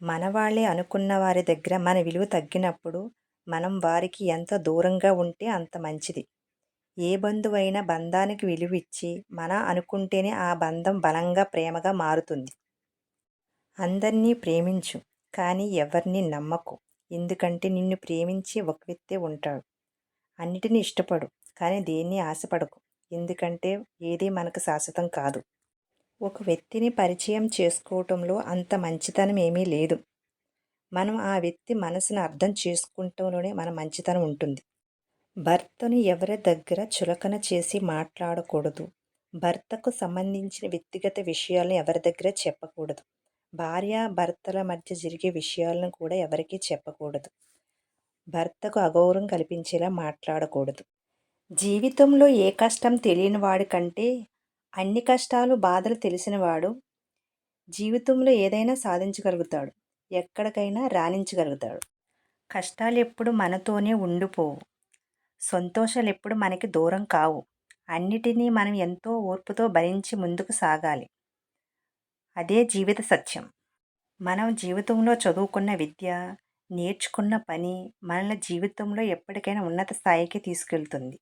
మనవాళ్ళే అనుకున్న వారి దగ్గర మన విలువ తగ్గినప్పుడు మనం వారికి ఎంత దూరంగా ఉంటే అంత మంచిది. ఏ బంధువైనా బంధానికి విలువ ఇచ్చి మన అనుకుంటేనే ఆ బంధం బలంగా ప్రేమగా మారుతుంది. అందరినీ ప్రేమించు కానీ ఎవరిని నమ్మకు. ఎందుకంటే నిన్ను ప్రేమించే ఒక వ్యక్తే ఉంటాడు. అన్నిటినీ ఇష్టపడు కానీ దేన్ని ఆశపడకు. ఎందుకంటే ఏది మనకు శాశ్వతం కాదు. ఒక వ్యక్తిని పరిచయం చేసుకోవటంలో అంత మంచితనం ఏమీ లేదు. మనం ఆ వ్యక్తి మనసును అర్థం చేసుకుంటంలోనే మన మంచితనం ఉంటుంది. భర్తను ఎవరి దగ్గర చులకన చేసి మాట్లాడకూడదు. భర్తకు సంబంధించిన వ్యక్తిగత విషయాలను ఎవరి దగ్గర చెప్పకూడదు. భార్య భర్తల మధ్య జరిగే విషయాలను కూడా ఎవరికీ చెప్పకూడదు. భర్తకు అగౌరవం కల్పించేలా మాట్లాడకూడదు. జీవితంలో ఏ కష్టం తెలియని వాడి కంటే అన్ని కష్టాలు బాధలు తెలిసినవాడు జీవితంలో ఏదైనా సాధించగలుగుతాడు. ఎక్కడికైనా రాణించగలుగుతాడు. కష్టాలు ఎప్పుడు మనతోనే ఉండిపోవు. సంతోషాలు ఎప్పుడు మనకి దూరం కావు. అన్నిటినీ మనం ఎంతో ఓర్పుతో భరించి ముందుకు సాగాలి. అదే జీవిత సత్యం. మనం జీవితంలో చదువుకున్న విద్య నేర్చుకున్న పని మనల్ని జీవితంలో ఎప్పటికైనా ఉన్నత స్థాయికి తీసుకెళ్తుంది.